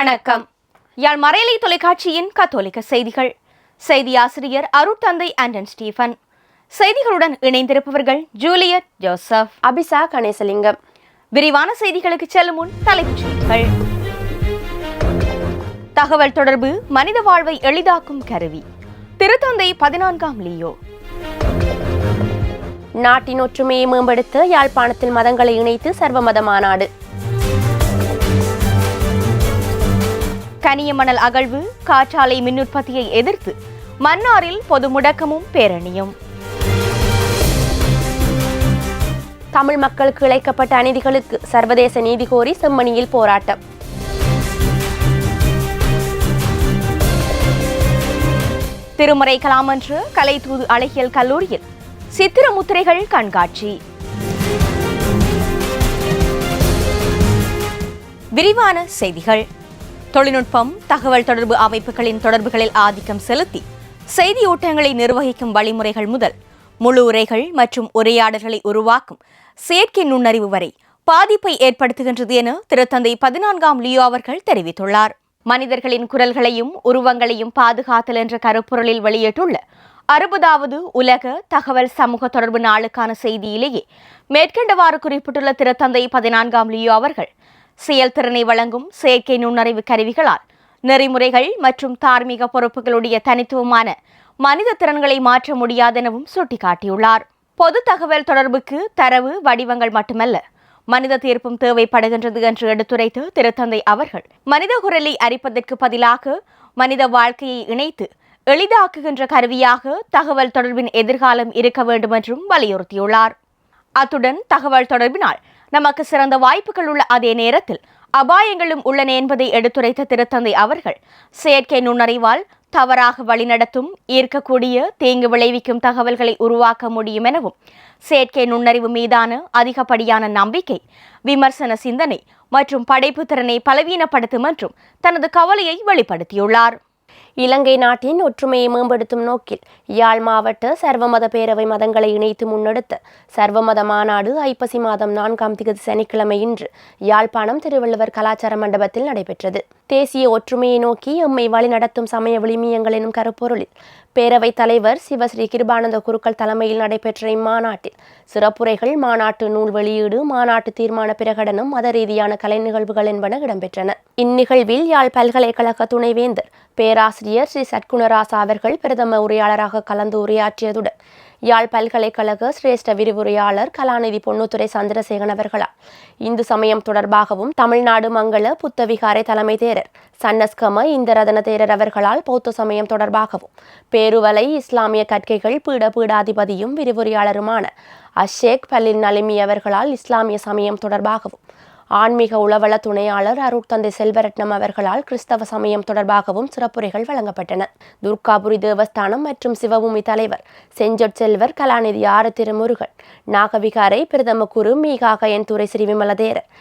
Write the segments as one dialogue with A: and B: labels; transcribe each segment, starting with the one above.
A: வணக்கம். யாழ் மறையலை தொலைக்காட்சியின் கத்தோலிக்க செய்திகள். செய்தி ஆசிரியர் அருட்தந்தை ஆண்டன் ஸ்டீஃபன் செய்திகளுடன் இணைந்திருப்பவர்கள் ஜூலியட் ஜோசப்.
B: அபிசா கணேசலிங்கம்.
A: விரிவான செய்திகளுக்கு செல்லும் முன் தலைப்புச் செய்திகள். தகவல் தொடர்பு மனித வாழ்வை எளிதாக்கும் கருவி. திருத்தந்தை பதினான்காம் லியோ.
B: நாட்டின் ஒற்றுமையை மேம்படுத்த யாழ்ப்பாணத்தில் மதங்களை இணைத்து சர்வமத மாநாடு.
A: கனியமணல் அகழ்வு காற்றாலை மின் உற்பத்தியை எதிர்த்து மன்னாரில் பொது முடக்கமும் பேரணியும்.
B: தமிழ் மக்களுக்கு இழைக்கப்பட்ட அநீதிகளுக்கு சர்வதேச நீதி கோரி செம்மணியில் போராட்டம்.
A: திருமறை கலாமன்று கலை தூது அழகியல் கல்லூரியில் சித்திர முத்திரைகள் கண்காட்சி. விரிவான செய்திகள். தொழில்நுட்பம் தகவல் தொடர்பு அமைப்புகளின் தொடர்புகளில் ஆதிக்கம் செலுத்தி செய்தி ஊட்டங்களை நிர்வகிக்கும் வழிமுறைகள் முதல் முழு உரைகள் மற்றும் உரையாடல்களை உருவாக்கும் செயற்கை நுண்ணறிவு வரை பாதிப்பை ஏற்படுத்துகின்றது என திருத்தந்தை பதினான்காம் லியோ அவர்கள் தெரிவித்துள்ளார். மனிதர்களின் குரல்களையும் உருவங்களையும் பாதுகாத்தல் என்ற கருப்பொருளில் வெளியிட்டுள்ள அறுபதாவது உலக தகவல் சமூக தொடர்பு நாளுக்கான செய்தியிலேயே மேற்கண்டவாறு குறிப்பிட்டுள்ள திருத்தந்தை பதினான்காம் லியோ அவர்கள் செயல்திறனை வழங்கும் செயற்கை நுண்ணறிவு கருவிகளால். நெறிமுறைகள் மற்றும் தார்மீக பொறுப்புகளுடைய தனித்துவமான மனித திறன்களை மாற்ற முடியாதெனவும் சுட்டிக்காட்டியுள்ளார். பொது தகவல் தொடர்புக்கு தரவு வடிவங்கள் மட்டுமல்ல மனித தீர்ப்பும் தேவைப்படுகின்றது என்று எடுத்துரைத்து திருத்தந்தை அவர்கள் மனித குரலை அறிப்பதற்கு பதிலாக மனித வாழ்க்கையை இணைத்து எளிதாக்குகின்ற கருவியாக தகவல் தொடர்பின் எதிர்காலம் இருக்க வேண்டும் என்றும் வலியுறுத்தியுள்ளார். அத்துடன் தகவல் தொடர்பினால் நமக்கு சிறந்த வாய்ப்புகள் உள்ள அதே நேரத்தில் அபாயங்களும் உள்ளன என்பதை எடுத்துரைத்த திருத்தந்தை அவர்கள் செயற்கை நுண்ணறிவால் தவறாக வழிநடத்தும் ஈர்க்கக்கூடிய தீங்கு விளைவிக்கும் தகவல்களை உருவாக்க முடியும் எனவும் செயற்கை நுண்ணறிவு மீதான அதிகப்படியான நம்பிக்கை விமர்சன சிந்தனை மற்றும் படைப்பு திறனை பலவீனப்படுத்தும் என்றும் தனது கவலையை வெளிப்படுத்தியுள்ளார்.
B: இலங்கை நாட்டின் ஒற்றுமையை மேம்படுத்தும் நோக்கில் யாழ் மாவட்ட சர்வமத பேரவை மதங்களை இணைத்து முன்னெடுத்த சர்வமத மாநாடு ஐப்பசி மாதம் நான்காம் திகதி சனிக்கிழமை இன்று யாழ்ப்பாணம் திருவள்ளுவர் கலாச்சார மண்டபத்தில் நடைபெற்றது. தேசிய ஒற்றுமையை நோக்கி எம்மை வழிநடத்தும் சமய விளிமியங்கள் எனும் கருப்பொருளில் பேரவைத் தலைவர் சிவஸ்ரீ கிருபானந்த குருக்கள் தலைமையில் நடைபெற்ற இம்மாநாட்டில் சிறப்புரைகள் மாநாட்டு நூல் வெளியீடு மாநாட்டு தீர்மான பிரகடனம் மத ரீதியான கலை நிகழ்வுகள் என்பன இடம்பெற்றன. இந்நிகழ்வில் யாழ் பல்கலைக்கழக துணைவேந்தர் பேராசிரியர் ஸ்ரீ சட்குணராசா அவர்கள் பிரதம உரையாளராக கலந்து உரையாற்றியதுடன் யாழ் பல்கலைக்கழக சிரேஷ்ட விரிவுரையாளர் கலாநிதி பொன்னுத்துறை சந்திரசேகன் அவர்களால் இந்து சமயம் தொடர்பாகவும் தமிழ்நாடு மங்கள புத்தவிகாரை தலைமை தேரர் சன்னஸ்கம இந்தரதன தேரர் அவர்களால் பௌத்த சமயம் தொடர்பாகவும் பேருவலை இஸ்லாமிய கற்கைகள் பீட பீடாதிபதியும் விரிவுரையாளருமான அஷேக் பலின் நலிமி அவர்களால் இஸ்லாமிய சமயம் தொடர்பாகவும் ஆன்மீக உளவள துணையாளர் அருட்தந்தை செல்வரட்னம் அவர்களால் கிறிஸ்தவ சமயம் தொடர்பாகவும் சிறப்புரைகள் வழங்கப்பட்டன. துர்காபுரி தேவஸ்தானம் மற்றும் சிவபூமி தலைவர் செஞ்சொற் செல்வர் கலாநிதி ஆறு திருமுருகன் நாகவிகாரை பிரதம குரு மீகாக என் துறை ஸ்ரீ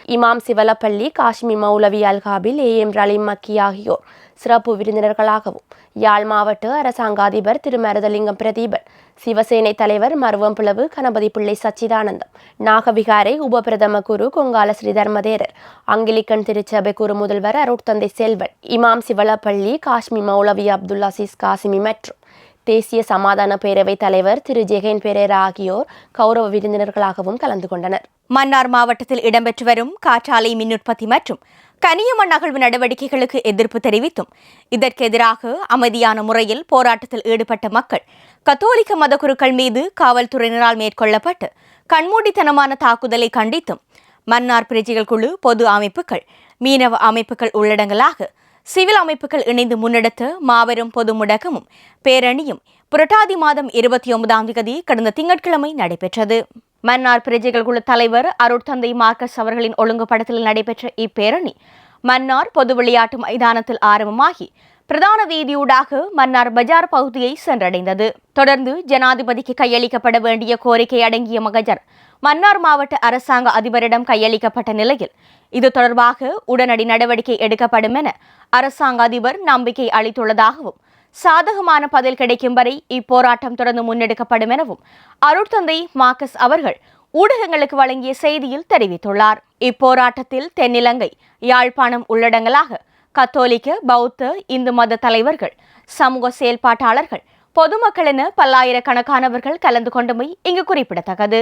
B: இமாம் சிவலப்பள்ளி காஷ்மி மௌலவி அல்காபில் ஏ எம் ரலீம் மக்கி ஆகியோர் சிறப்பு விருந்தினர்களாகவும் யாழ் மாவட்ட அரசாங்க அதிபர் திரு மருதலிங்கம் பிரதீபன் சிவசேனை தலைவர் மருவம் பிளவு கணபதி பிள்ளை சச்சிதானந்தம் நாகவிகாரை உபபிரதம குரு கொங்கால ஸ்ரீ தர்மதேரர் அங்கிலிக்கன் திருச்சபை குரு முதல்வர் அருட்தந்தை செல்வன் இமாம் சிவலப்பள்ளி காஷ்மி மௌலவி அப்துல் அசீஸ் காசிமி மற்றும் தேசிய சமாதான பேரவை தலைவர் திரு. ஜெகன் பெரேரா ஆகியோர் கௌரவ விருந்தினர்களாகவும் கலந்து கொண்டனர்.
A: மன்னார் மாவட்டத்தில் இடம்பெற்று வரும் காற்றாலை மின் உற்பத்தி மற்றும் கனியமண் அகழ்வு நடவடிக்கைகளுக்கு எதிர்ப்பு தெரிவித்தும். இதற்கு எதிராக அமைதியான முறையில் போராட்டத்தில் ஈடுபட்ட மக்கள் கத்தோலிக்க மதகுருக்கள் மீது காவல்துறையினரால் மேற்கொள்ளப்பட்டு கண்மூடித்தனமான தாக்குதலை கண்டித்தும் மன்னார் பிரஜைகள் குழு பொது அமைப்புகள் மீனவ அமைப்புகள் உள்ளடங்கலாக சிவில் அமைப்புகள் இணைந்து முன்னெடுத்த மாபெரும் பொது முடக்கமும் பேரணியும் புரட்டாதி மாதம் இருபத்தி ஒன்பதாம் தேதி கடந்த திங்கட்கிழமை நடைபெற்றது. மன்னார் பிரஜைகள் குழு தலைவர் அருட்தந்தை மார்க்கஸ் அவர்களின் ஒழுங்குபடத்தில் நடைபெற்ற இப்பேரணி மன்னார் பொது விளையாட்டு மைதானத்தில் ஆரம்பமாகி பிரதான வீதியூடாக மன்னார் பஜார் பகுதியை சென்றடைந்தது. தொடர்ந்து ஜனாதிபதிக்கு கையளிக்கப்பட வேண்டிய கோரிக்கை அடங்கிய மகஜர் மன்னார் மாவட்ட அரசாங்க அதிபரிடம் கையளிக்கப்பட்ட நிலையில் இது தொடர்பாக உடனடி நடவடிக்கை எடுக்கப்படும் என அரசாங்க அதிபர் நம்பிக்கை அளித்துள்ளதாகவும் சாதகமான பதில் கிடைக்கும் வரை இப்போராட்டம் தொடர்ந்து முன்னெடுக்கப்படும் எனவும் அருட்தந்தை மார்க்கஸ் அவர்கள் ஊடகங்களுக்கு வழங்கிய செய்தியில் தெரிவித்துள்ளார். இப்போராட்டத்தில் தென்னிலங்கை யாழ்ப்பாணம் உள்ளடங்கலாக கத்தோலிக்க பௌத்த இந்து மத தலைவர்கள் சமூக செயல்பாட்டாளர்கள் பொதுமக்கள் என பல்லாயிரக்கணக்கானவர்கள் கலந்து கொண்டமை இங்கு குறிப்பிடத்தக்கது.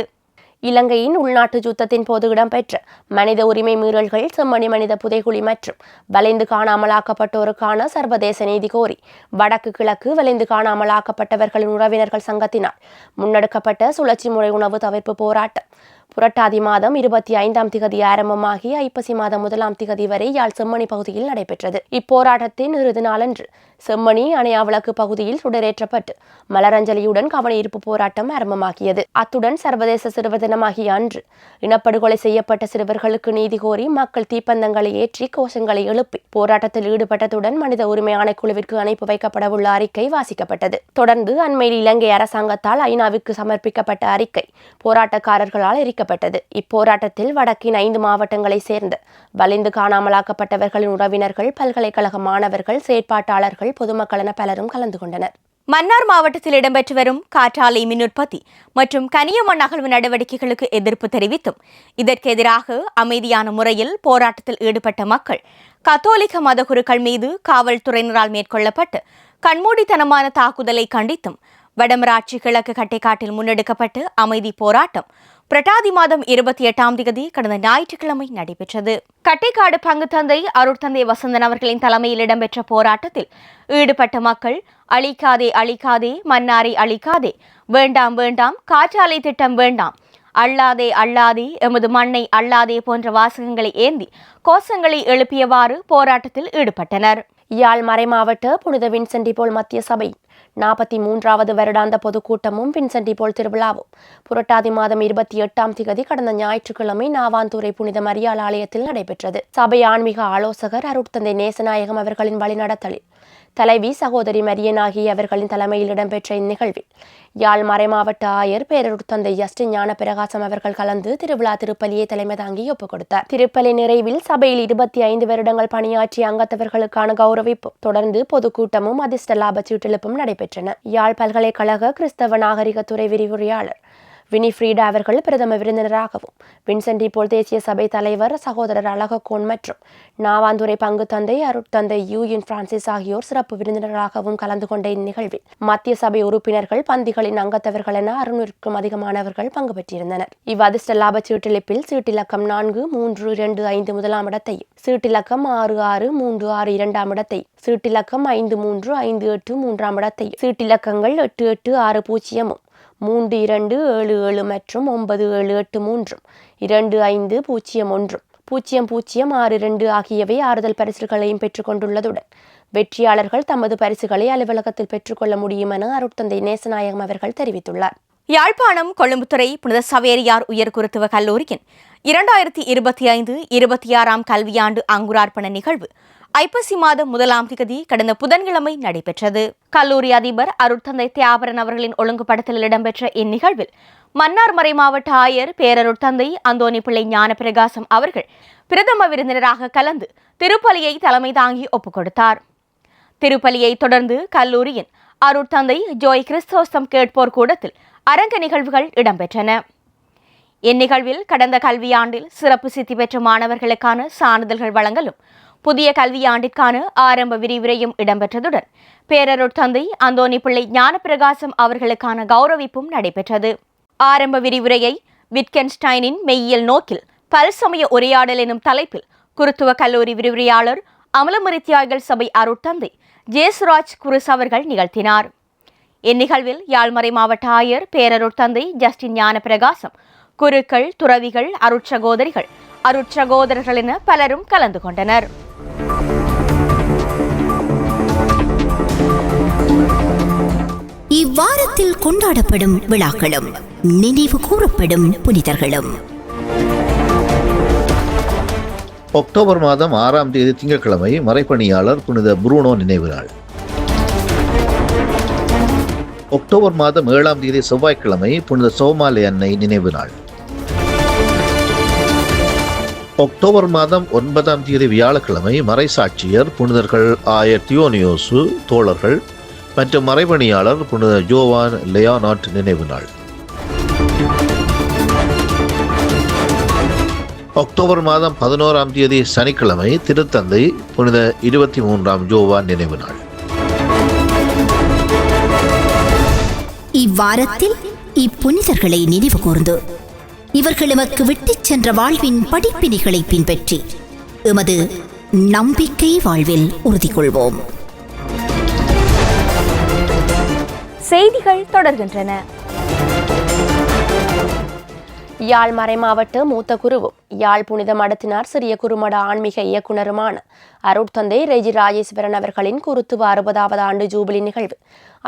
B: இலங்கையின் உள்நாட்டு யுத்தத்தின் போது இடம்பெற்ற மனித உரிமை மீறல்கள் செம்மணி மனித புதைகுழி மற்றும் வளைந்து காணாமலாக்கப்பட்டோருக்கான சர்வதேச நீதி கோரி வடக்கு கிழக்கு வளைந்து காணாமலாக்கப்பட்டவர்களின் உறவினர்கள் சங்கத்தினால் முன்னெடுக்கப்பட்ட சுழற்சி முறை உணவு தவிர்ப்பு போராட்டம். புரட்டாதி மாதம் இருபத்தி ஐந்தாம் திகதி ஆரம்பமாகி ஐப்பசி மாதம் முதலாம் திகதி வரை யாழ் செம்மணி பகுதியில் நடைபெற்றது. இப்போராட்டத்தின் இறுதி நாளன்று செம்மணி அணையாவிளக்கு பகுதியில் சுடரேற்றப்பட்டு மலரஞ்சலியுடன் கவனஈர்ப்பு போராட்டம் ஆரம்பமாகியது. அத்துடன் சர்வதேச சிறுவர் தினமாகிய அன்று இனப்படுகொலை செய்யப்பட்ட சிறுவர்களுக்கு நீதி கோரி மக்கள் தீப்பந்தங்களை ஏற்றி கோஷங்களை எழுப்பி போராட்டத்தில் ஈடுபட்டதுடன் மனித உரிமை ஆணைக்குழுவிற்கு அனுப்பி வைக்கப்படவுள்ள அறிக்கை வாசிக்கப்பட்டது. தொடர்ந்து அண்மையில் இலங்கை அரசாங்கத்தால் ஐநாவிற்கு சமர்ப்பிக்கப்பட்ட அறிக்கை போராட்டக்காரர்களால் எரிக்கப்பட்டது. இப்போராட்டத்தில் வடக்கின் ஐந்து மாவட்டங்களைச் சேர்ந்த வலிந்து காணாமலாக்கப்பட்டவர்களின் உறவினர்கள் பல்கலைக்கழக மாணவர்கள் செயற்பாட்டாளர்கள் பொதுமக்கள் என பலரும் கலந்து கொண்டனர்.
A: மன்னார் மாவட்டத்தில் இடம்பெற்று வரும் காற்றாலை மின் உற்பத்தி மற்றும் கனியமண் அகழ்வு நடவடிக்கைகளுக்கு எதிர்ப்பு தெரிவித்தும் இதற்கு எதிராக அமைதியான முறையில் போராட்டத்தில் ஈடுபட்ட மக்கள் கத்தோலிக்க மதகுருக்கள் மீது காவல்துறையினரால் மேற்கொள்ளப்பட்டு கண்மூடித்தனமான தாக்குதலை கண்டித்தும் வடமராட்சி கிழக்கு கட்டைக்காட்டில் முன்னெடுக்கப்பட்டு அமைதி போராட்டம் பிரட்டாதி மாதம் இருபத்தி எட்டாம் தேதி கடந்த ஞாயிற்றுக்கிழமை நடைபெற்றது. கட்டைக்காடு பங்குத்தந்தை அருட்தந்தை வசந்தன் அவர்களின் தலைமையில் இடம்பெற்ற போராட்டத்தில் ஈடுபட்ட மக்கள் அழிக்காதே அழிக்காதே மன்னாரை அழிக்காதே வேண்டாம் வேண்டாம் காற்றாலை திட்டம் வேண்டாம் அள்ளாதே அள்ளாதே எமது மண்ணை அள்ளாதே போன்ற வாசகங்களை ஏந்தி கோஷங்களை எழுப்பியவாறு போராட்டத்தில் ஈடுபட்டனர்.
B: யாழ் மறைமாவட்ட புனித வின்சென்டி போல் மத்திய சபை. நாற்பத்தி மூன்றாவது வருடாந்த பொதுக்கூட்டமும் வின்சென்டி போல் திருவிழாவும். புரட்டாதி மாதம் இருபத்தி எட்டாம் திகதி கடந்த ஞாயிற்றுக்கிழமை நாவாந்துறை புனித மரியாள் ஆலயத்தில் நடைபெற்றது. சபை ஆன்மீக ஆலோசகர் அருட்தந்தை நேசநாயகம் அவர்களின் வழிநடத்தலில். தலைவி சகோதரி மரியன் ஆகிய அவர்களின் தலைமையில் இடம்பெற்ற இந்நிகழ்வில் யாழ் மறைமாவட்ட ஆயர் பேரருட்தந்தை ஜஸ்டின் ஞான பிரகாசம் அவர்கள் கலந்து திருவிழா திருப்பலியை தலைமை தாங்கி ஒப்புக் கொடுத்தார். திருப்பலி நிறைவில் சபையில் இருபத்தி ஐந்து வருடங்கள் பணியாற்றிய அங்கத்தவர்களுக்கான கௌரவிப்பும் தொடர்ந்து பொதுக்கூட்டமும் அதிர்ஷ்ட லாப சீட்டெழுப்பும் நடைபெற்றன. யாழ் பல்கலைக்கழக கிறிஸ்தவ நாகரிகத்துறை விரிவுரையாளர் வினிஃப்ரீடா அவர்கள் பிரதம விருந்தினராகவும் வின்சென்ட் போல் தேசிய சபை தலைவர் சகோதரர் அழகக்கோன் மற்றும் நாவாந்துறை பங்கு தந்தை அருட்தந்தை யூ பிரான்சிஸ் ஆகியோர் சிறப்பு விருந்தினராகவும் கலந்து கொண்ட இந்நிகழ்வில் மத்திய சபை உறுப்பினர்கள் பந்திகளின் அங்கத்தவர்கள் என அறுநூறுக்கும் அதிகமானவர்கள் பங்கு பெற்றிருந்தனர். இவ்வதிர்ஷ்ட லாப சீட்டிலிப்பில் சீட்டிலக்கம் நான்கு மூன்று இரண்டு ஐந்து முதலாம் இடத்தையும் சீட்டிலக்கம் ஆறு ஆறு மூன்று ஆறு இரண்டாம் இடத்தை சீட்டிலக்கம் ஐந்து மூன்று ஐந்து எட்டு மூன்றாம் இடத்தையும் சீட்டிலக்கங்கள் எட்டு எட்டு ஆறு பூஜ்ஜியமும் மூன்று இரண்டு ஏழு ஏழு மற்றும் ஒன்பது ஏழு எட்டு மூன்றும். இரண்டு ஐந்து பூஜ்ஜியம் ஒன்றும். பூஜ்ஜியம் பூஜ்ஜியம் ஆறு இரண்டு ஆகியவை ஆறுதல் பரிசுகளையும் பெற்றுக்கொண்டுள்ளதுடன் வெற்றியாளர்கள் தமது பரிசுகளை அலுவலகத்தில் பெற்றுக்கொள்ள முடியும் என அருட்தந்தை நேசநாயகம் அவர்கள் தெரிவித்துள்ளார்.
A: யாழ்ப்பாணம் கொழும்புத்துறை புனித சவேரியார் உயர் குருத்துவ கல்லூரியின் இரண்டாயிரத்தி இருபத்தி ஐந்து இருபத்தி ஆறாம் கல்வியாண்டு அங்குரார்ப்பண நிகழ்வு ஐப்பசி மாதம் முதலாம் திகதி கடந்த புதன்கிழமை நடைபெற்றது. கல்லூரி அதிபர் அருட்தந்தை தியாபரன் அவர்களின் ஒழுங்குபடுத்தலில் இடம்பெற்ற இந்நிகழ்வில் மன்னார் மறை மாவட்ட ஆயர் பேரருட்தந்தை அந்தோணி பிள்ளை ஞான பிரகாசம் அவர்கள் பிரதம விருந்தினராக கலந்து திருப்பலியை தலைமை தாங்கி ஒப்புக் கொடுத்தார். திருப்பலியை தொடர்ந்து கல்லூரியின் அருட்தந்தை ஜோய் கிறிஸ்தோஸ்தம் கேட்போர் கூடத்தில் அரங்க நிகழ்வுகள் இடம்பெற்றன. இந்நிகழ்வில் கடந்த கல்வியாண்டில் சிறப்பு சித்தி பெற்ற மாணவர்களுக்கான சான்றிதழ்கள் வழங்கலும் புதிய கல்வியாண்டிற்கான ஆரம்ப விரிவுரையும் இடம்பெற்றதுடன் பேரருட்தந்தை அந்தோணி பிள்ளை ஞானப்பிரகாசம் அவர்களுக்கான கௌரவிப்பும் நடைபெற்றது. ஆரம்ப விரிவுரையை விட்கென்ஸ்டைனின் மெய்யியல் நோக்கில் பல்சமய உரையாடல் எனும் தலைப்பில் குருத்துவ கல்லூரி விரிவுரையாளர் அமலமுறை சபை அருட்தந்தை ஜேசுராஜ் குருஸ் அவர்கள் நிகழ்த்தினார். இந்நிகழ்வில் யாழ்மறை மாவட்ட ஆயர் பேரருட்தந்தை ஜஸ்டின் ஞான பிரகாசம் குருக்கள் துறவிகள் அருட்சகோதரிகள் அருட்சகோதரர்கள் என பலரும் கலந்து கொண்டனர்.
C: இவ்வாரத்தில் கொண்டாடப்படும் விழாக்களும் நினைவு கூறப்படும் புனிதர்களும்.
D: அக்டோபர் மாதம் ஆறாம் தேதி திங்கட்கிழமை மறைப்பணியாளர் புனித புரூனோ நினைவு நாள். அக்டோபர் மாதம் ஏழாம் தேதி செவ்வாய்க்கிழமை புனித சோமாலி அன்னை நினைவு நாள். அக்டோபர் மாதம் ஒன்பதாம் தேதி வியாழக்கிழமை மறைசாட்சியர் புனிதர்கள் ஆயர் தியோனியோசு தோழர்கள் மற்றும் மறைபணியாளர் புனித ஜோவான் லியானாட் நினைவு நாள். அக்டோபர் மாதம் பதினோராம் தேதி சனிக்கிழமை திருத்தந்தை புனித இருபத்தி மூன்றாம் ஜோவான் நினைவு நாள்.
C: இவ்வாரத்தில் இப்புனிதர்களை நினைவு கூர்ந்து இவர்கள் எமக்கு விட்டுச் சென்ற வாழ்வின் படிப்பினைகளை பின்பற்றி எமது நம்பிக்கை வாழ்வில் உறுதி கொள்வோம்
A: செய்திகள் தொடர்கின்றன.
B: யாழ் மறைமாவட்ட மூத்த குருவும் யாழ் புனித மடத்தினார் சிறிய குறுமட ஆன்மீக இயக்குனருமான அருட்தந்தை ரெஜி ராஜேஸ்வரன் அவர்களின் குருத்துவ அறுபதாவது ஆண்டு ஜூபிலி நிகழ்வு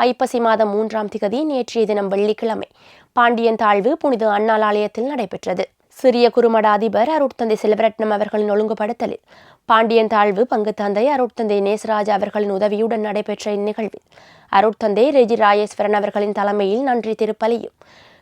B: ஐப்பசி மாதம் மூன்றாம் திகதி நேற்றைய தினம் வெள்ளிக்கிழமை பாண்டியன் தாழ்வு புனித அண்ணாலாலயத்தில் நடைபெற்றது. சிறிய குறுமட அதிபர் அருட்தந்தை செல்வரட்னம் அவர்களின் ஒழுங்குபடுத்தலில். பாண்டியன் தாழ்வு பங்கு தந்தை அருட்தந்தை நேசராஜ் அவர்களின் உதவியுடன் நடைபெற்ற இந்நிகழ்வில். அருட்தந்தை ரெஜி ராயேஸ்வரன் அவர்களின் தலைமையில் நன்றி திருப்பலியும்.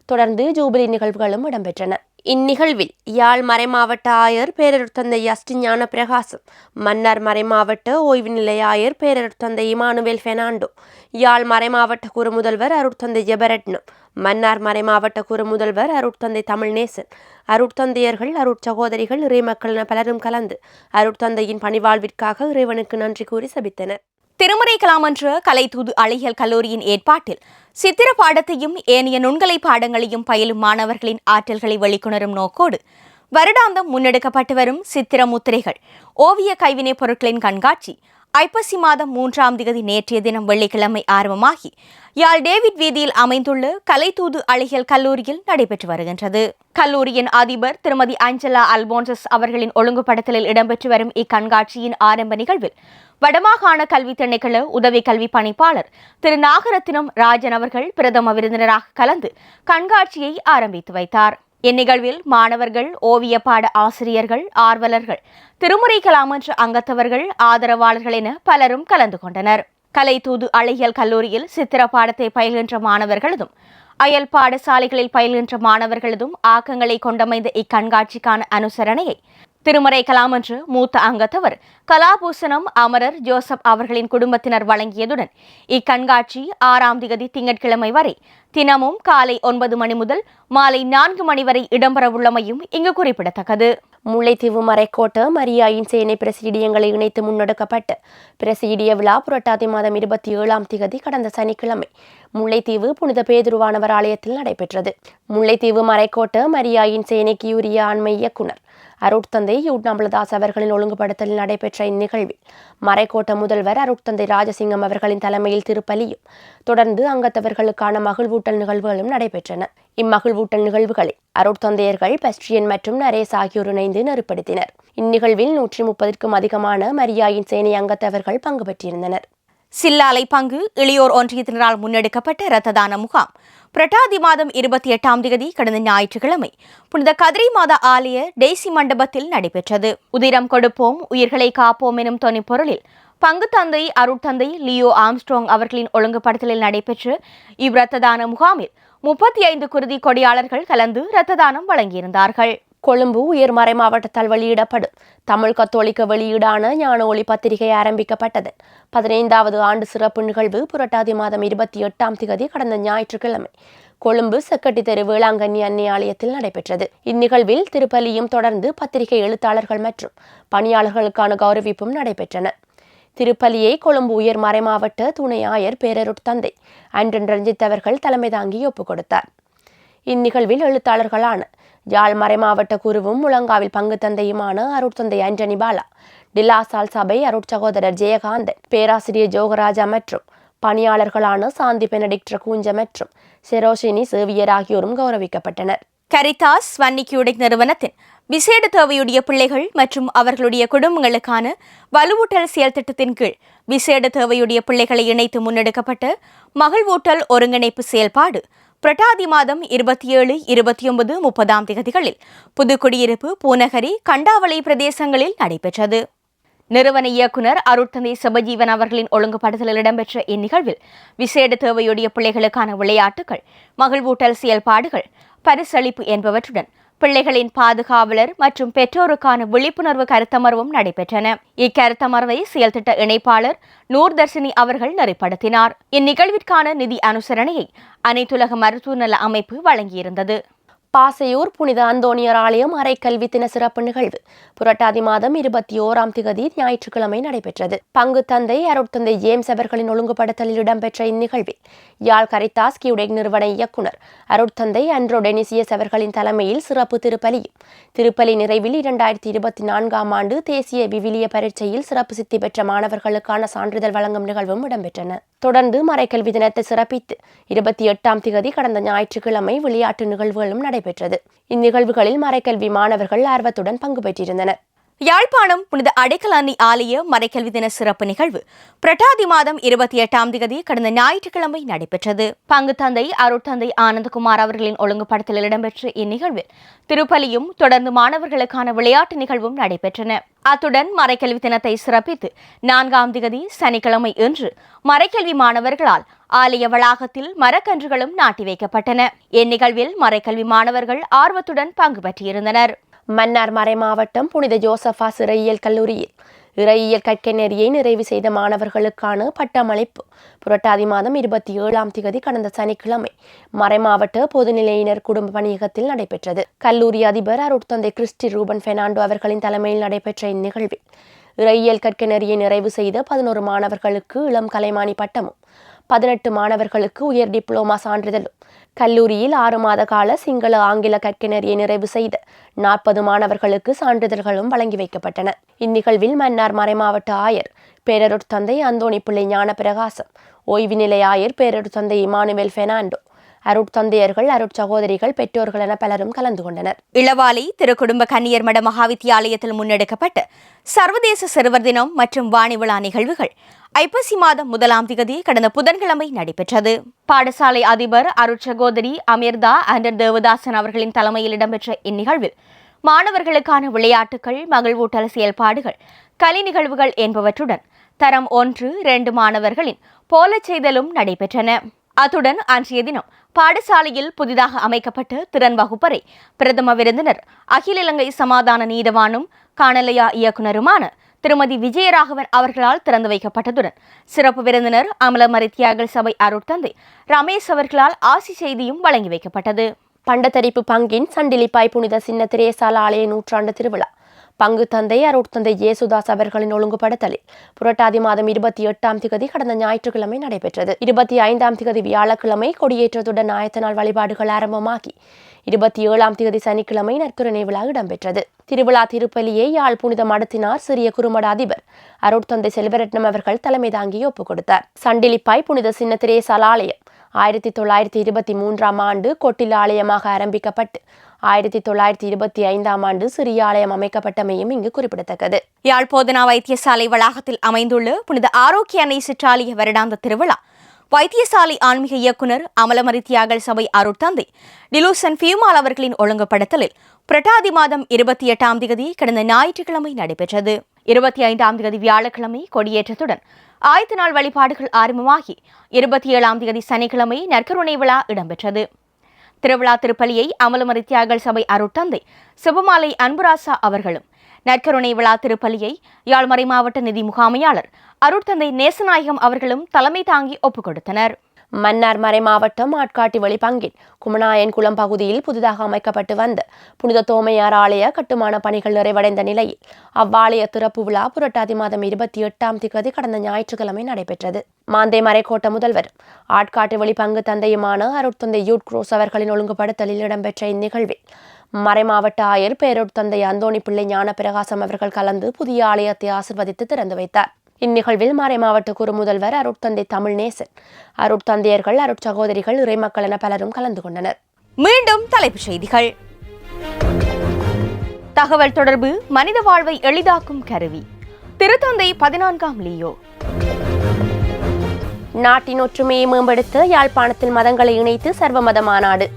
B: தொடர்ந்து ஜூபிலி நிகழ்வுகளும் இடம்பெற்றன. இந்நிகழ்வில் யாழ் மறைமாவட்ட ஆயர் பேரருட்தந்தை அஸ்டி ஞான பிரகாசம் மன்னார் மறைமாவட்ட ஓய்வு நிலைய ஆயர் பேரருட்தந்தை இமானுவேல் பெர்னாண்டோ யாழ் மறைமாவட்ட குறுமுதல்வர் அருட்தந்தை ஜெபரட்னம் மன்னார் மறைமாவட்ட குறுமுதல்வர் அருட்தந்தை தமிழ்நேசன். அருட்தந்தையர்கள் அருட்சகோதரிகள் இறைமக்கள் என பலரும் கலந்து அருட்தந்தையின் பணிவாழ்விற்காக இறைவனுக்கு நன்றி கூறி சபித்தனர்.
A: திருமறை கலாமன்ற கலைத்தூது அழகியல் கல்லூரியின் ஏற்பாட்டில் சித்திர பாடத்தையும் ஏனைய நுண்கலை பாடங்களையும் பயிலும் மாணவர்களின் ஆற்றல்களை வெளிக்கொணரும் நோக்கோடு வருடாந்தம் முன்னெடுக்கப்பட்டு வரும் சித்திர முத்திரைகள் ஓவிய கைவினைப் பொருட்களின் கண்காட்சி ஐப்பசி மாதம் மூன்றாம் திகதி நேற்றைய தினம் வெள்ளிக்கிழமை ஆரம்பமாகி யாழ் டேவிட் வீதியில் அமைந்துள்ள கலைத்தூது அழகியல் கல்லூரியில் நடைபெற்று வருகின்றது. கல்லூரியின் அதிபர் திருமதி அஞ்சலா அல்போன்சஸ் அவர்களின் ஒழுங்குபடுத்தலில் இடம்பெற்று வரும் இக்கண்காட்சியின் ஆரம்ப நிகழ்வில் வடமாகாண கல்வி திணைக்கள உதவி கல்வி பணிப்பாளர் திரு நாகரத்தினம் ராஜன் அவர்கள் பிரதம விருந்தினராக கலந்து கண்காட்சியை ஆரம்பித்து வைத்தார். இந்நிகழ்வில் மாணவர்கள் ஓவிய பாட ஆசிரியர்கள் ஆர்வலர்கள் திருமுறை கலாமன்ற அங்கத்தவர்கள் ஆதரவாளர்கள் என பலரும் கலந்து கொண்டனர். கலைத்தூது அழகியல் கல்லூரியில் சித்திர பாடத்தை பயில்கின்ற மாணவர்களதும் அயல் பாடசாலைகளில் பயில்கின்ற மாணவர்களதும் ஆக்கங்களை கொண்டமைந்த இக்கண்காட்சிக்கான அனுசரணையை திருமறை கலாமன்று மூத்த அங்கத்தவர் கலாபூசணம் அமரர் ஜோசப் அவர்களின் குடும்பத்தினர் வழங்கியதுடன் இக்கண்காட்சி ஆறாம் திகதி திங்கட்கிழமை வரை தினமும் காலை ஒன்பது மணி முதல் மாலை நான்கு மணி வரை இடம்பெறவுள்ளமையும் இங்கு குறிப்பிடத்தக்கது.
B: முல்லைத்தீவு மறைக்கோட்ட மரியாயின் சேனை பிரசிடியங்களை இணைத்து முன்னெடுக்கப்பட்டு பிரசிடிய விழா புரட்டாதி மாதம் இருபத்தி ஏழாம் திகதி கடந்த சனிக்கிழமை முல்லைத்தீவு புனித பேதுருவானவர் ஆலயத்தில் நடைபெற்றது. முல்லைத்தீவு மறைக்கோட்ட மரியாயின் சேனைக்கு உரிய ஆண்மை இயக்குனர் அருட்தந்தை யூட்னாம்பலதாஸ் அவர்களின் ஒழுங்குபடுத்தலில் நடைபெற்ற இந்நிகழ்வில் மறைக்கோட்ட முதல்வர் அருட்தந்தை ராஜசிங்கம் அவர்களின் தலைமையில் திருப்பலியும் தொடர்ந்து அங்கத்தவர்களுக்கான மகிழ்வூட்டல் நிகழ்வுகளும் நடைபெற்றன. இம்மகிழ்வூட்டல் நிகழ்வுகளை அருட்தந்தையர்கள் பஸ்ட்ரியன் மற்றும் நரேஸ் ஆகியோர் இணைந்து நெருப்படுத்தினர். இந்நிகழ்வில் நூற்றி முப்பதிற்கும் அதிகமான மரியாயின் சேனை அங்கத்தவர்கள் பங்கு பெற்றிருந்தனர்.
A: சில்லாலை பங்கு இளையோர் ஒன்றியத்தினரால் முன்னெடுக்கப்பட்ட இரத்த தான முகாம். புரட்டாதி மாதம் இருபத்தி எட்டாம் தேதி கடந்த ஞாயிற்றுக்கிழமை. புனித கதிரை மாதா ஆலய டெய்சி மண்டபத்தில் நடைபெற்றது. உதிரம் கொடுப்போம் உயிர்களை காப்போம் எனும் தொனிப்பொருளில் பங்கு தந்தை அருட்தந்தை லியோ ஆம்ஸ்ட்ராங் அவர்களின் ஒழுங்குபடுத்தலில் நடைபெற்ற இவ்ரத்த தான முகாமில் முப்பத்தி ஐந்து குருதி கொடியாளர்கள் கலந்து இரத்த தானம் வழங்கியிருந்தார்கள்.
B: கொழும்பு உயர்மறை மாவட்டத்தால் வெளியிடப்படும். தமிழ் கத்தோலிக்க வெளியீடான ஞான ஒளி பத்திரிகை ஆரம்பிக்கப்பட்டது. பதினைந்தாவது ஆண்டு சிறப்பு நிகழ்வு புரட்டாதி மாதம் இருபத்தி எட்டாம் திகதி கடந்த ஞாயிற்றுக்கிழமை. கொழும்பு செக்கட்டி தெரு வேளாங்கண்ணி அன்னை ஆலயத்தில் நடைபெற்றது. இந்நிகழ்வில் திருப்பலியும் தொடர்ந்து பத்திரிகை எழுத்தாளர்கள் மற்றும் பணியாளர்களுக்கான கௌரவிப்பும் நடைபெற்றன. திருப்பலியை கொழும்பு உயர் மறைமாவட்ட துணை ஆயர் பேரருட் தந்தை அன்றன் ரஞ்சித் அவர்கள் தலைமை தாங்கி ஒப்புக் கொடுத்தார் இந்நிகழ்வில் எழுத்தாளர்களான யாழ் மறைமாவட்ட குருவும் முழங்காவில் பங்கு தந்தையுமான அருட்தந்தை ஆண்டனி பாலா டில்லாசால் சபை அருட்சகோதரர் ஜெயகாந்தன் பேராசிரியர் ஜோகராஜா மற்றும் பணியாளர்களான சாந்தி பெனடிக்டர் கூஞ்ச மற்றும் செரோஷினி சேவியர் ஆகியோரும் கௌரவிக்கப்பட்டனர்.
A: கரிதாஸ் வன்னிக்கியுடை நிறுவனத்தின் விசேட தேவையுடைய பிள்ளைகள் மற்றும் அவர்களுடைய குடும்பங்களுக்கான வலுவூட்டல் செயல் திட்டத்தின் கீழ் விசேட தேவையுடைய பிள்ளைகளை இணைத்து முன்னெடுக்கப்பட்ட மகிழ்வூட்டல் ஒருங்கிணைப்பு செயல்பாடு புரட்டாதி மாதம் இருபத்தி ஏழு இருபத்தி ஒன்பது முப்பதாம் திகதிகளில் புதுக்குடியிருப்பு பூநகரி கண்டாவளை பிரதேசங்களில் நடைபெற்றது. நிறுவன இயக்குனர் அருட்தந்தை சிவஜீவன் அவர்களின் ஒழுங்குபடுத்தலில் இடம்பெற்ற இந்நிகழ்வில் விசேட தேவையுடைய பிள்ளைகளுக்கான விளையாட்டுகள் மகிழ்வூட்டல் செயல்பாடுகள் பரிசளிப்பு என்பவற்றுடன் பிள்ளைகளின் பாதுகாவலர் மற்றும் பெற்றோருக்கான விழிப்புணர்வு கருத்தமர்வும் நடைபெற்றன. இக்கருத்தமர்வை செயல்திட்ட இணைப்பாளர் நூர்தர்ஷினி அவர்கள் நெறிப்படுத்தினார். இந்நிகழ்விற்கான நிதி அனுசரணையை அனைத்துலக மருத்துவ நல அமைப்பு வழங்கியிருந்தது.
B: பாசையூர் புனித அந்தோணியர் ஆலயம் அரைக்கல்வி தின சிறப்பு நிகழ்வு. புரட்டாதி மாதம் இருபத்தி ஓராம் திகதி ஞாயிற்றுக்கிழமை நடைபெற்றது. பங்கு தந்தை அருட்தந்தை ஜேம்ஸ் அவர்களின் ஒழுங்குபடுத்தலில் இடம்பெற்ற இந்நிகழ்வில் யாழ் கரித்தாஸ் கியூடெக் நிறுவன இயக்குனர் அருட்தந்தை அன்ரோ டெனிசியஸ் அவர்களின் தலைமையில் சிறப்பு திருப்பலியும். திருப்பலி நிறைவில் இரண்டாயிரத்தி இருபத்தி நான்காம் ஆண்டு தேசிய விவிலிய பரீட்சையில் சிறப்பு சித்தி பெற்ற மாணவர்களுக்கான சான்றிதழ் வழங்கும் நிகழ்வும் இடம்பெற்றன. தொடர்ந்து மறைக்கல்வி தினத்தை சிறப்பித்து இருபத்தி எட்டாம் திகதி கடந்த ஞாயிற்றுக்கிழமை விளையாட்டு நிகழ்வுகளும் நடைபெற்றது. இந்நிகழ்வுகளில் மறைக்கல்வி மாணவர்கள் ஆர்வத்துடன் பங்கு பெற்றிருந்தனர்.
A: யாழ்ப்பாணம் புனித அடைக்கலானி ஆலய மறைக்கல்வி தின சிறப்பு நிகழ்வு. பிரட்டாதி மாதம் இருபத்தி எட்டாம் தேதி கடந்த ஞாயிற்றுக்கிழமை நடைபெற்றது. பங்கு தந்தை அருட்தந்தை ஆனந்தகுமார் அவர்களின் ஒழுங்குபடுத்தலில் இடம்பெற்ற இந்நிகழ்வில் திருப்பலியும் தொடர்ந்து மாணவர்களுக்கான விளையாட்டு நிகழ்வும் நடைபெற்றன. அத்துடன் மறைக்கல்வி தினத்தை சிறப்பித்து நான்காம் திகதி சனிக்கிழமை இன்று மறைக்கல்வி மாணவர்களால் ஆலய வளாகத்தில் மரக்கன்றுகளும் நாட்டி வைக்கப்பட்டன. இந்நிகழ்வில் மறைக்கல்வி மாணவர்கள் ஆர்வத்துடன் பங்கு பெற்றிருந்தனர்.
B: மன்னார் மறை மாவட்டம் புனித ஜோசஃபா சிறையியல் கல்லூரியில். இறையியல் கற்கை நெறியை நிறைவு செய்த மாணவர்களுக்கான பட்டமளிப்பு. புரட்டாதி மாதம் இருபத்தி ஏழாம் திகதி கடந்த சனிக்கிழமை மறைமாவட்ட பொதுநிலையினர் குடும்ப பணியகத்தில் நடைபெற்றது. கல்லூரி அதிபர் அருட்தந்தை கிறிஸ்டி ரூபன் பெர்னாண்டோ அவர்களின் தலைமையில் நடைபெற்ற இந்நிகழ்வில் இறையியல் கற்கை நெறியை நிறைவு செய்த பதினோரு மாணவர்களுக்கு இளம் கலைமானி பட்டமும் பதினெட்டு மாணவர்களுக்கு உயர் டிப்ளோமா சான்றிதழும் கல்லூரியில் ஆறு மாத கால சிங்கள ஆங்கில கற்கினரியை நிறைவு செய்த நாற்பது மாணவர்களுக்கு சான்றிதழ்களும் வழங்கி வைக்கப்பட்டன. இந்நிகழ்வில் மன்னார் மறைமாவட்ட ஆயர் பேரருட் தந்தை அந்தோணி பிள்ளை ஞான பிரகாசம் ஓய்வு நிலை ஆயர் பேரருட் தந்தை இமானுவேல் பெர்னாண்டோ அருட்தந்தையர்கள் அருட்சகோதரிகள் பெற்றோர்கள் என பலரும் கலந்து கொண்டனர்.
A: இளவாலை திருக்குடும்ப கன்னியர் மட மகாவித்தியாலயத்தில் முன்னெடுக்கப்பட்ட சர்வதேச சிறுவர் தினம் மற்றும் வாணி விழா நிகழ்வுகள் ஐப்பசி மாதம் முதலாம் திகதி கடந்த புதன்கிழமை நடைபெற்றது. பாடசாலை அதிபர் அருட்சகோதரி அமிர்தா அண்டர் தேவதாசன் அவர்களின் தலைமையில் இடம்பெற்ற இந்நிகழ்வில் மாணவர்களுக்கான விளையாட்டுகள் மகிழ்வூட்டல் செயல்பாடுகள் கலை நிகழ்வுகள் என்பவற்றுடன் தரம் ஒன்று இரண்டு மாணவர்களின் போலச் செய்தலும் நடைபெற்றன. அத்துடன் அன்றைய தினம் பாடசாலையில் புதிதாக அமைக்கப்பட்ட திறன் வகுப்பறை பிரதம விருந்தினர் அகில இலங்கை சமாதான நீதவானும் காணலையா இயக்குனருமான திருமதி விஜயராகவன் அவர்களால் திறந்து வைக்கப்பட்டதுடன் சிறப்பு விருந்தினர் அமலமரி தியாகல் சபை அருட்தந்தை ரமேஷ் அவர்களால் ஆசி செய்தியும் வழங்கி வைக்கப்பட்டது.
B: பண்டத்தரிப்பு பங்கின் சண்டிலிப்பாய் புனித சின்ன திரேசால ஆலய நூற்றாண்டு திருவிழா. பங்கு தந்தை அருட்தந்தை இயேசுதாஸ் அவர்களின் ஒழுங்குபடுத்தலில் புரட்டாதி மாதம் இருபத்தி எட்டாம் திகதி கடந்த ஞாயிற்றுக்கிழமை நடைபெற்றது. இருபத்தி ஐந்தாம் திகதி வியாழக்கிழமை கொடியேற்றத்துடன் ஆயத்த நாள் வழிபாடுகள் ஆரம்பமாகி இருபத்தி ஏழாம் திகதி சனிக்கிழமை நற்கருணை விழா இடம்பெற்றது. திருவிழா திருப்பலியை யாழ் புனித மடத்தினார் சிறிய குறுமட அதிபர். அருட்தந்தை செல்வரட்னம் அவர்கள் தலைமை தாங்கி ஒப்புக் கொடுத்தார். சண்டிலிப்பாய் புனித சின்ன திரேசால் ஆலயம் ஆயிரத்தி தொள்ளாயிரத்தி இருபத்தி மூன்றாம் ஆண்டு கொட்டில் ஆலயமாக ஆரம்பிக்கப்பட்டு ஆயிரத்தி தொள்ளாயிரத்தி இருபத்தி ஐந்தாம் ஆண்டு சிறிய ஆலயம் அமைக்கப்பட்டமையும் இங்கு குறிப்பிடத்தக்கது.
A: யாழ் போதனா வைத்தியசாலை வளாகத்தில் அமைந்துள்ள புனித ஆரோக்கிய அன்னை சிற்றாலய வருடாந்த திருவிழா வைத்தியசாலை ஆன்மீக இயக்குனர் அமலமரி தியாகல் சபை அருட்தந்தை டிலூசன் ஃபியூமால் அவர்களின் ஒழுங்குபடுத்தலில் புரட்டாதி மாதம் இருபத்தி எட்டாம் தேதி கடந்த ஞாயிற்றுக்கிழமை நடைபெற்றது. இருபத்தி ஐந்தாம் தேதி வியாழக்கிழமை கொடியேற்றத்துடன் ஆயத்த நாள் வழிபாடுகள் ஆரம்பமாகி இருபத்தி ஏழாம் தேதி சனிக்கிழமை நற்கருணை விழா இடம்பெற்றது. திருவிழா திருப்பலியை அமலமரி தியாகல் சபை அருட்தந்தை சிவமாலை அன்புராசா அவர்களும் நற்கருணை விழா திருப்பலியை யாழ்மறை மாவட்ட நிதி முகாமையாளர் அருட்தந்தை நேசநாயகம் அவர்களும் தலைமை தாங்கி ஒப்புக் கொடுத்தனர்
B: மன்னார் மறை மாவட்டம் ஆட்காட்டி வழி பங்கின் குளம் பகுதியில் புதிதாக அமைக்கப்பட்டு வந்த புனித தோமையார் ஆலய கட்டுமான பணிகள் நிறைவடைந்த நிலையில் அவ்வாலய திறப்பு விழா புரட்டாதி மாதம் இருபத்தி எட்டாம் திகதி கடந்த ஞாயிற்றுக்கிழமை நடைபெற்றது. மாந்தை மறைக்கோட்ட முதல்வர் ஆட்காட்டு வழி பங்கு தந்தையுமான அருட்தந்தை யூட் குரோஸ் அவர்களின் ஒழுங்குபடுத்தலில் இடம்பெற்ற இந்நிகழ்வில் மறைமாவட்ட ஆயர் பேரொட்தந்தை அந்தோணி பிள்ளை ஞான பிரகாசம் அவர்கள் கலந்து புதிய ஆலயத்தை ஆசிர்வதித்து திறந்து வைத்தார். இந்நிகழ்வில் மறைமாவட்ட குறு முதல்வர் அருட்தந்தை தமிழ்நேசன். அருட்தந்தையர்கள் அருட்சகோதரிகள் இறைமக்கள் என பலரும் கலந்து கொண்டனர்.
A: மீண்டும் தலைப்புச் செய்திகள். தகவல் தொடர்பு மனித வாழ்வை எளிதாக்கும் கருவி. திருத்தந்தை பதினான்காம் லியோ.
B: நாட்டின் ஒற்றுமையை மேம்படுத்த யாழ்ப்பாணத்தில் மதங்களை இணைத்து சர்வமத மாநாடு.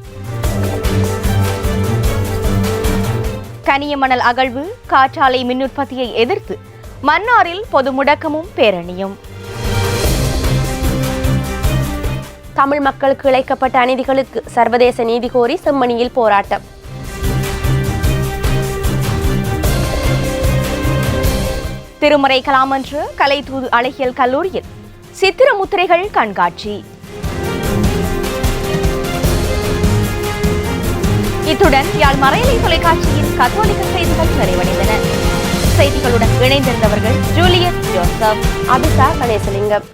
A: கனியமணல் அகழ்வு காற்றாலை மின் உற்பத்தியை எதிர்த்து. மன்னாரில் பொது முடக்கமும் பேரணியும்.
B: தமிழ் மக்களுக்கு இழைக்கப்பட்ட அநீதிகளுக்கு சர்வதேச நீதி கோரி செம்மணியில் போராட்டம்.
A: திருமறை கலாமன்று கலை தூது அழகியல் கல்லூரியில் சித்திர முத்திரைகள் கண்காட்சி. இத்துடன் யாழ் மறையலை தொலைக்காட்சியின் கத்தோலிக்க செய்திகள் நிறைவடைந்தன. செய்திகளுடன் இணைந்திருந்தவர்கள் ஜூலியஸ் ஜோசப்
B: அபிசா கணேசலிங்கம்